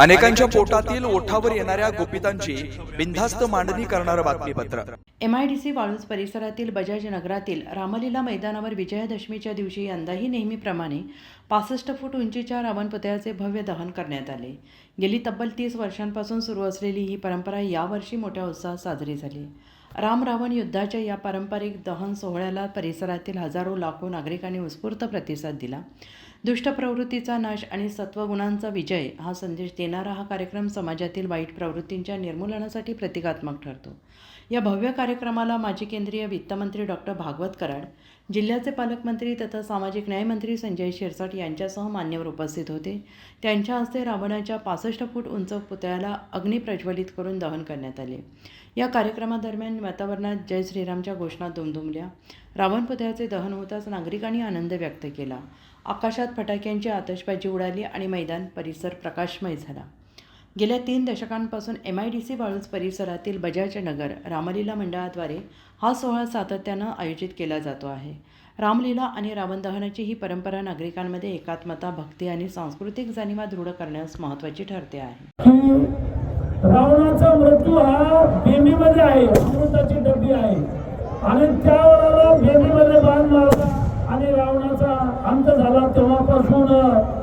अनेकांच्या पोटातील ओठावर येणाऱ्या गोपितांची बिनधास्त मांडणी करणारं बातमीपत्र. एमआयडीसी वाळूज परिसरातील बजाज नगरातील रामलीला मैदानावर विजयादशमीच्या दिवशी यंदाही नेहमीप्रमाणे पासष्ट फूट उंचीच्या रावण पुतळ्याचे भव्य दहन करण्यात आले. गेली तब्बल तीस वर्षांपासून सुरू असलेली ही परंपरा यावर्षी मोठ्या उत्साहात साजरी झाली. राम रावण युद्धाच्या या पारंपरिक दहन सोहळ्याला परिसरातील हजारो लाखो नागरिकांनी उत्स्फूर्त प्रतिसाद दिला. दुष्ट प्रवृत्तीचा नाश आणि सत्वगुणांचा विजय हा संदेश देणारा हा कार्यक्रम समाजातील वाईट प्रवृत्तींच्या निर्मूलनासाठी प्रतिकात्मक ठरतो. या भव्य कार्यक्रमाला माजी केंद्रीय वित्तमंत्री डॉक्टर भागवत कराड जिल्ह्याचे पालकमंत्री तथा सामाजिक न्यायमंत्री संजय शिरसाट यांच्यासह मान्यवर उपस्थित होते. त्यांच्या हस्ते रावणाच्या पासष्ट फूट उंच पुतळ्याला अग्नी प्रज्वलित करून दहन करण्यात आले. या कार्यक्रमादरम्यान वातावरणात जय श्रीरामच्या घोषणा दुमदुमल्या. रावण पुतळ्याचे दहन होताच नागरिकांनी आनंद व्यक्त केला. आकाशात फटाक्यांची आतषबाजी उडाली आणि मैदान परिसर प्रकाशमय झाला. गेल्या तीन दशकांपासून M I D C Waluj परिसरातील बजाज नगर रामलीला मंडळाद्वारे हा सोहळा सातत्यानं आयोजित केला जातो आहे. रामलीला आणि रावण दहनाची ही परंपरा नागरिकांमध्ये एकात्मता भक्ती आणि सांस्कृतिक जाणीवा दृढ करण्यास महत्त्वाची ठरते आहे. रावणाचा मृत्यू हा बेमीमध्ये आहे अमृताची डबी आहे. आणि त्यावेळेला बेमीमध्ये बांध मारला आणि रावणाचा अंत झाला तेव्हापासून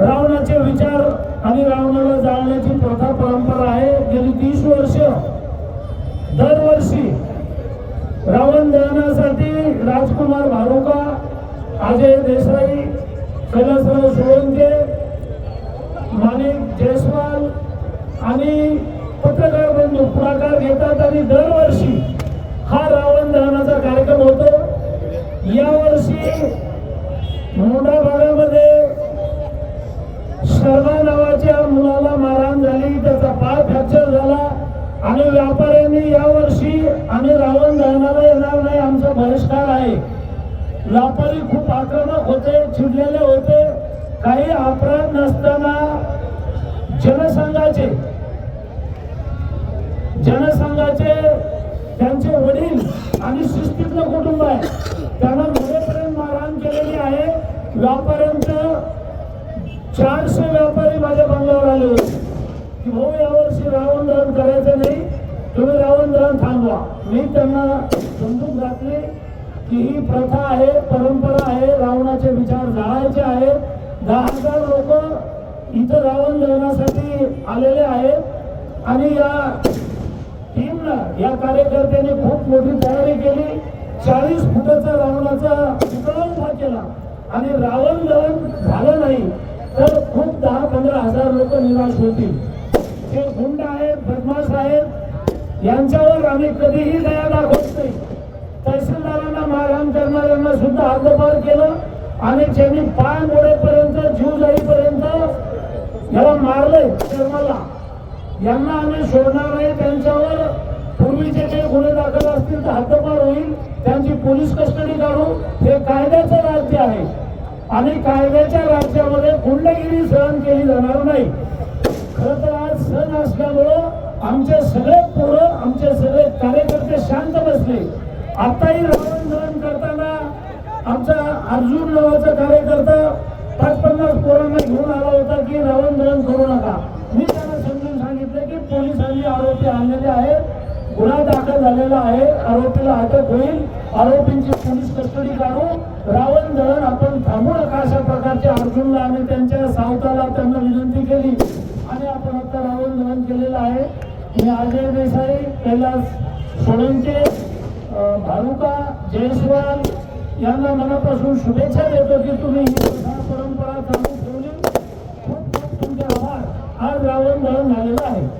रावणाचे विचार आणि रावणाला जाळण्याची प्रथा परंपरा आहे. गेली तीस वर्ष. दरवर्षी रावण दहनासाठी राजकुमार भारुका अजय देसाई कैलासराव सोळंके माणिक जयस्वाल आणि पत्रकार बंधू पुढाकार घेतात आणि दरवर्षी हा रावण दहनाचा कार्यक्रम होतो. यावर्षी मोठ्या भागामध्ये शर्मा मुलाला मारहाण झाली त्याचा पाय फ्रॅक्चर झाला. आणि व्यापाऱ्यांनी यावर्षी आम्ही रावण दहनाला येणार नाही आमचा बहिष्कार आहे. व्यापारी खूप आक्रमक होते चिडलेले होते. काही अपराध नसताना जनसंघाचे जनसंघाचे त्यांचे वडील आणि शिस्तीतलं कुटुंब आहे. त्यांना मोठेपर्यंत मारहाण केलेली आहे. व्यापाऱ्यांचं चारशे व्यापार आले. होते की भाऊ यावर्षी रावण दहन करायचं नाही. तुम्ही रावण दहन थांबवा. मी त्यांना समजून घातली की ही प्रथा आहे परंपरा आहे रावणाचे विचार जाळायचे आहेत. दहा हजार लोक इथं रावण दहनासाठी आलेले आहेत. आणि या टीमनं या कार्यकर्त्यांनी खूप मोठी तयारी केली. चाळीस फुटाचा रावणाचा पुतळा उभा केला. आणि रावण दहन झालं नाही. तर खूप दहा पंधरा हजार लोक निराश होतील. जे गुंड आहेत बदमाश आहेत यांच्यावर आम्ही कधीही दया दाखवत नाही. तहसीलदारांना मारहाण करणाऱ्यांना सुद्धा हद्दपार केलं आणि ज्यांनी पाय मोडेपर्यंत जीव जाईपर्यंत याला मारलंय शर्माला. यांना आम्ही सोडणार नाही त्यांच्यावर. पूर्वीचे जे गुन्हे दाखल असतील तर हद्दपार होईल. त्यांची पोलीस कस्टडी काढू. हे कायद्याचं आणि कायद्याच्या राज्यामध्ये गुंडगिरी सहन केली जाणार नाही. खरं तर आज सण असल्यामुळं आमचे सगळे पोरं आमचे सगळे कार्यकर्ते शांत बसले. आताही रावण दहन करताना आमचा अर्जुन नावाचा कार्यकर्ता पाच पन्नास पोरांना घेऊन आला होता की रावण दहन करू नका. मी त्यांना समजून सांगितलं की पोलिसांनी आरोपी आणलेले आहेत. गुन्हा दाखल झालेला आहे. आरोपीला अटक होईल. आरोपींची पोलीस कस्टडी काढू. रावण दळण आपण थांबू नका अशा प्रकारचे अर्जुनला आणि त्यांच्या सावताला त्यांना विनंती केली. आणि आपण आता रावण दहन केलेलं आहे. मी अजय देसाई कैलास सोळंके भारुका जयस्वाल यांना मनापासून शुभेच्छा देतो की तुम्ही ही परंपरा चालू ठेवली. खूप खूप तुमचे आभार. आज रावण दळण झालेलं आहे.